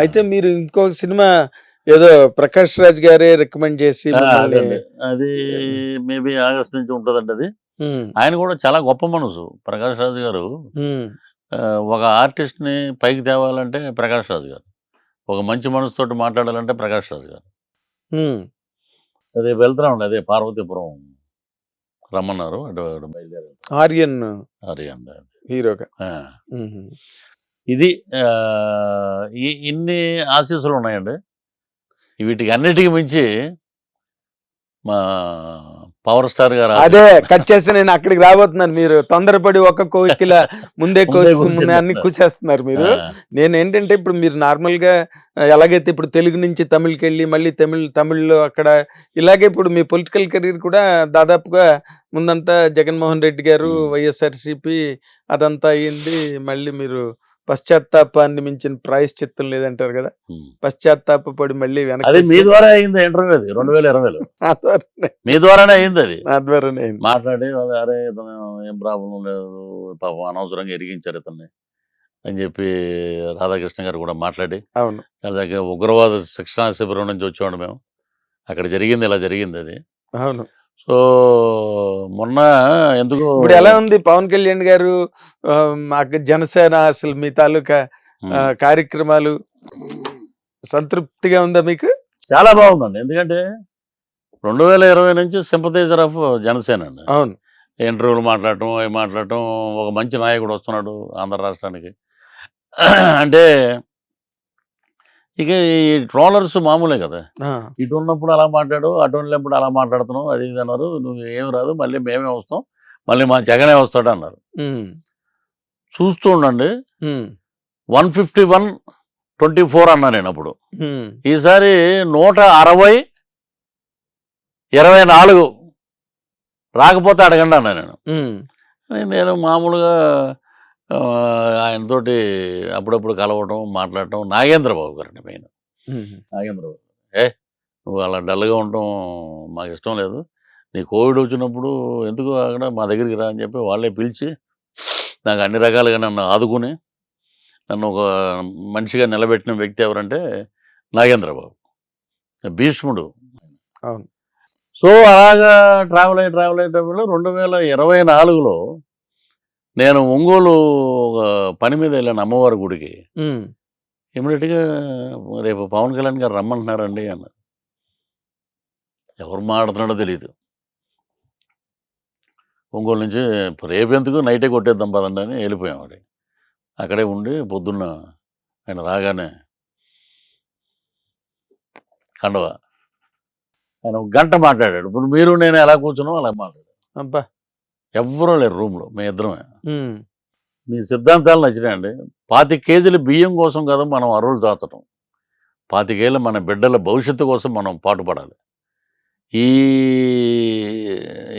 అయితే మీరు ఇంకొక సినిమా ఏదో ప్రకాష్ రాజ్ గారే రికమెండ్ చేసి. అది మేబీ ఆగస్ట్ నుంచి ఉంటుందండి అది. ఆయన కూడా చాలా గొప్ప మనసు ప్రకాష్ రాజు గారు. ఒక ఆర్టిస్ట్ని పైకి తేవాలంటే ప్రకాష్ రాజు గారు. ఒక మంచి మనసుతోటి మాట్లాడాలంటే ప్రకాష్ రాజు గారు. అదే వెళ్తున్నామండి అదే పార్వతీపురం రమ్మన్నారు ఆర్యన్ అండి హీరోగా. ఇది ఇన్ని ఆశీస్సులు ఉన్నాయండి. వీటికి అన్నిటికీ మించి మా పవర్ స్టార్ గారు అదే కట్ చేసి నేను అక్కడికి రాబోతున్నాను. మీరు తొందరపడి ఒక కోకిల ముందే కోసి అన్ని కూసేస్తున్నారు మీరు. నేను ఏంటంటే ఇప్పుడు మీరు నార్మల్గా ఆ, ఎలాగైతే ఇప్పుడు తెలుగు నుంచి తమిళ్కి వెళ్ళి మళ్ళీ తమిళ్ తమిళ్ళో అక్కడ ఇలాగే ఇప్పుడు మీ పొలిటికల్ కెరీర్ కూడా దాదాపుగా ముందంతా జగన్మోహన్ రెడ్డి గారు. వైఎస్ఆర్సిపి అదంతా అయ్యింది మళ్ళీ మీరు పశ్చాత్తాపాన్ని మించిన ప్రాయశ్చిత్తం లేదంటారు కదా. ఉమ్. పశ్చాత్తాప పడి మళ్ళీ వెనక్కి అది మీ ద్వారా అయింది ఇంటర్వ్యూ అది రెండు వేల ఇరవైలో ద్వారానే మీ ద్వారానే అయింది అది. నా ద్వారానే అయింది. మాట్లాడి అరే ఇతను ఏం ప్రాబ్లం లేదు పాపం అనవసరంగా ఎరిగించారు ఇతన్ని. అని చెప్పి రాధాకృష్ణ గారు కూడా మాట్లాడి అవును. ఉగ్రవాద శిక్షణా శిబిరం నుంచి వచ్చేవాడు మేము. అక్కడ జరిగింది ఇలా జరిగింది అది. అవును. సో మొన్న ఎందుకు ఇప్పుడు ఎలా ఉంది పవన్ కళ్యాణ్ గారు? మాకు జనసేన అసలు మీ తాలూకా కార్యక్రమాలు సంతృప్తిగా ఉందా మీకు? చాలా బాగుందండి. ఎందుకంటే రెండు వేల ఇరవై నుంచి సింపతైజర్ ఆఫ్ జనసేన అండి. అవును. ఇంటర్వ్యూలు మాట్లాడటం అవి మాట్లాడటం ఒక మంచి నాయకుడు వస్తున్నాడు ఆంధ్ర రాష్ట్రానికి. అంటే ఇక ఈ ట్రోలర్స్ మామూలే కదా. ఇటు ఉన్నప్పుడు అలా మాట్లాడు అటు ఉన్నప్పుడు అలా మాట్లాడుతున్నావు అది ఇది అన్నారు. నువ్వు ఏం రాదు మళ్ళీ మేమే వస్తాం మళ్ళీ మా జగనే వస్తాడు అన్నారు. చూస్తూ ఉండండి. One fifty one twenty four అన్నా నేను అప్పుడు. ఈసారి నూట అరవై ఇరవై నాలుగు. రాకపోతే అడగండి అన్నా నేను. నేను మామూలుగా ఆయనతోటి అప్పుడప్పుడు కలవటం మాట్లాడటం నాగేంద్రబాబు గారండి మెయిన్. నాగేంద్రబాబు ఏ నువ్వు అలా డల్గా ఉండటం మాకు ఇష్టం లేదు. నీ కోవిడ్ వచ్చినప్పుడు ఎందుకు అక్కడ మా దగ్గరికి రా అని చెప్పి వాళ్ళే పిలిచి నాకు అన్ని రకాలుగా నన్ను ఆదుకుని నన్ను ఒక మనిషిగా నిలబెట్టిన వ్యక్తి ఎవరంటే నాగేంద్రబాబు. భీష్ముడు. సో అలాగా ట్రావెల్ అయ్యి ట్రావెల్ అయ్యేటప్పుడు రెండు వేల ఇరవై నాలుగులో నేను ఒంగోలు ఒక పని మీద వెళ్ళాను అమ్మవారి గుడికి. ఇమీడియట్గా రేపు పవన్ కళ్యాణ్ గారు రమ్మంటున్నారండి అన్నారు. ఎవరు మాట్లాడుతున్నాడో తెలియదు ఒంగోలు నుంచి రేపు ఎందుకు నైటే కొట్టేద్దాం పదండి అని వెళ్ళిపోయాం అది అక్కడే ఉండి పొద్దున్న ఆయన రాగానే కండవ. ఆయన ఒక గంట మాట్లాడాడు. ఇప్పుడు మీరు నేను ఎలా కూర్చున్నాం అలా మాట్లాడాడు. అబ్బా! ఎవ్వరూ లేరు రూమ్లో మీ ఇద్దరమే. మీ సిద్ధాంతాలు నచ్చినాయండి. పాతి కేజీల బియ్యం కోసం కదా మనం అరువులు దాచటం పాతికేళ్ళ మన బిడ్డల భవిష్యత్తు కోసం మనం పాటుపడాలి. ఈ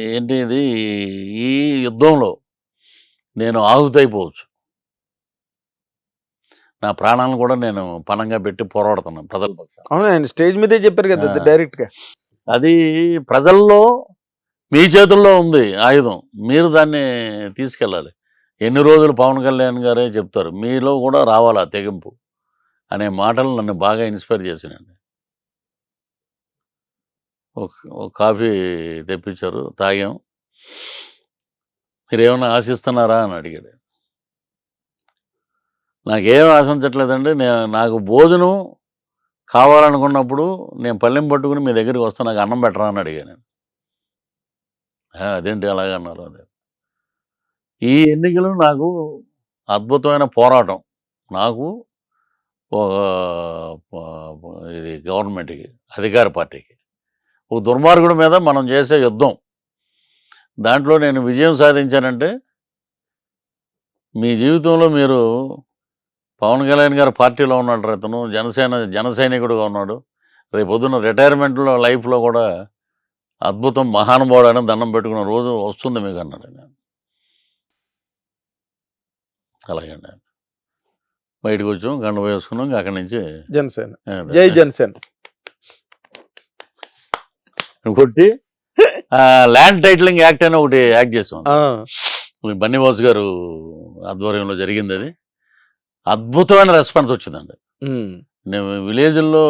ఏంటి ఇది? ఈ యుద్ధంలో నేను ఆహుతైపోవచ్చు. నా ప్రాణాలను కూడా నేను పణంగా పెట్టి పోరాడుతున్నాను ప్రజల అవును ఆయన స్టేజ్ మీదే చెప్పారు కదా ఆ. డైరెక్ట్గా అది ప్రజల్లో మీ చేతుల్లో ఉంది ఆయుధం. మీరు దాన్ని తీసుకెళ్ళాలి. ఎన్ని రోజులు పవన్ కళ్యాణ్ గారే చెప్తారు. మీలో కూడా రావాలి ఆ తెగింపు? అనే మాటలు నన్ను బాగా ఇన్స్పైర్ చేసినండి ఒక ఒక కాఫీ తెప్పించారు తాగాం. మీరు ఏమైనా ఆశిస్తున్నారా అని అడిగాడు. నాకేం ఆశించట్లేదండి. నేను నాకు భోజనం కావాలనుకున్నప్పుడు నేను పళ్ళెం పట్టుకుని మీ దగ్గరికి వస్తా నాకు అన్నం పెట్టరా అని అడిగాను నేను. అదేంటి అలాగన్నారు అదే. ఈ ఎన్నికలు నాకు అద్భుతమైన పోరాటం. నాకు ఇది గవర్నమెంట్కి అధికార పార్టీకి. ఒక దుర్మార్గుడి మీద మనం చేసే యుద్ధం. దాంట్లో నేను విజయం సాధించానంటే మీ జీవితంలో మీరు పవన్ కళ్యాణ్ గారు పార్టీలో ఉన్నాడు అతను జనసేన జన సైనికుడుగా ఉన్నాడు. రేపు పొద్దున్న రిటైర్మెంట్లో లైఫ్లో కూడా అద్భుతం మహానుభావుడు అని దండం పెట్టుకున్న రోజు వస్తుంది మీకు అన్నాడు నేను అలాగే అండి బయటకు వచ్చాం గంట వేసుకున్నాం అక్కడి నుంచి జనసేన. జై జనసేన. కొట్టి ల్యాండ్ టైటిలింగ్ యాక్ట్ అని ఒకటి యాక్ట్ చేసాం బన్నీవాస్ గారు ఆధ్వర్యంలో జరిగింది అది. అద్భుతమైన రెస్పాన్స్ వచ్చిందండి. నేను విలేజ్లో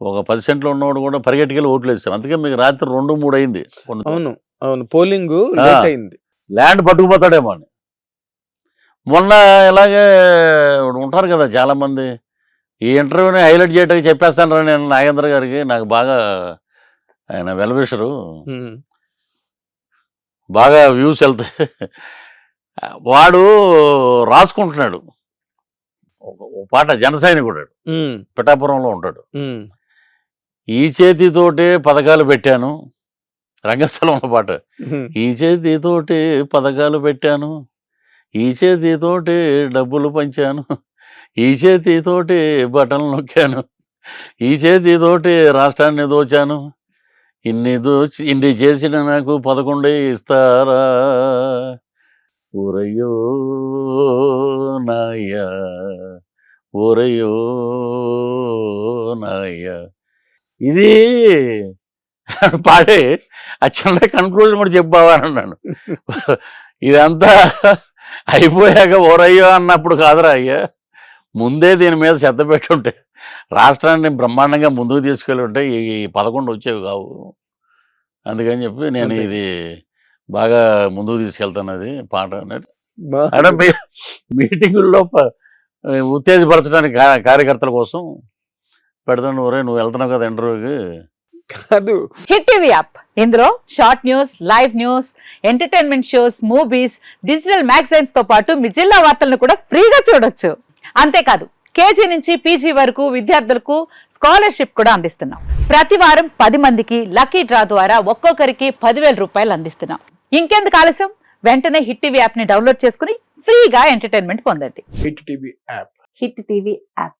ఒక పది సెంట్లు ఉన్నవాడు కూడా పరిగెట్టుకెళ్ళి ఓట్లు వేస్తాను అందుకే మీకు రాత్రి రెండు మూడు అయింది. అవును అవును. పోలింగ్ అయింది. ల్యాండ్ పట్టుకుపోతాడేమో అని. మొన్న ఇలాగే ఉంటారు కదా చాలా మంది ఈ ఇంటర్వ్యూని హైలైట్ చేయడానికి చెప్పేస్తాను రా నేను నాగేంద్ర గారికి. నాకు బాగా ఆయన వెల్విషరు. ఉమ్. బాగా వ్యూస్ వెళ్తాయి. వాడు రాసుకుంటున్నాడు. ఒక పాట జన సైనికుడు ఉమ్. పిఠాపురంలో ఉంటాడు. ఈ చేతితోటే పథకాలు పెట్టాను. రంగస్థలంలో పాట. ఈ చేతితోటి పథకాలు పెట్టాను. ఈ చేతితోటి డబ్బులు పంచాను. ఈ చేతితోటి బటన్లు నొక్కాను. ఈ చేతితోటి రాష్ట్రాన్ని దోచాను. ఇన్ని దోచి ఇన్ని చేసిన నాకు పదకొండే ఇస్తారా? ఊరయ్యో నాయ్యా ఊరయ్యో ఇది పాడే ఆ చిన్న కన్క్లూజన్ కూడా చెప్పావా అని అన్నాను. ఇదంతా అయిపోయాక ఓరయ్యో అన్నప్పుడు కాదురా అయ్యా. ముందే దీని మీద శ్రద్ధ పెట్టుంటే రాష్ట్రాన్ని బ్రహ్మాండంగా ముందుకు తీసుకెళ్ళి ఉంటే ఈ పదకొండు వచ్చేవి కావు. అందుకని చెప్పి నేను. ఇది బాగా ముందుకు తీసుకెళ్తాను అది పాట బా- అంటే మీటింగుల్లో ఉత్తేజపరచడానికి కార్యకర్తల కోసం పెడతాను ఒరే నువ్వు వెళ్తున్నావు కదా ఇంటర్వ్యూకి. కాదు. Hit TV app. ఇందులో short news live news entertainment shows movies digital మ్యాగజైన్స్తో పాటు మీ జిల్లా వార్తలను కూడా ఫ్రీగా చూడొచ్చు. అంతేకాదు కేజీ నుంచి పీజీ వరకు విద్యార్థులకు స్కాలర్షిప్ కూడా అందిస్తున్నాం. ప్రతి వారం పది మందికి లక్కీ డ్రా ద్వారా ఒక్కొక్కరికి పదివేల రూపాయలు అందిస్తున్నాం. ఇంకెందుకు ఆలస్యం? వెంటనే హిట్ టీవీ యాప్ని డౌన్లోడ్ చేసుకుని ఫ్రీగా ఎంటర్టైన్మెంట్ పొందండి. Hit TV app. Hit TV app.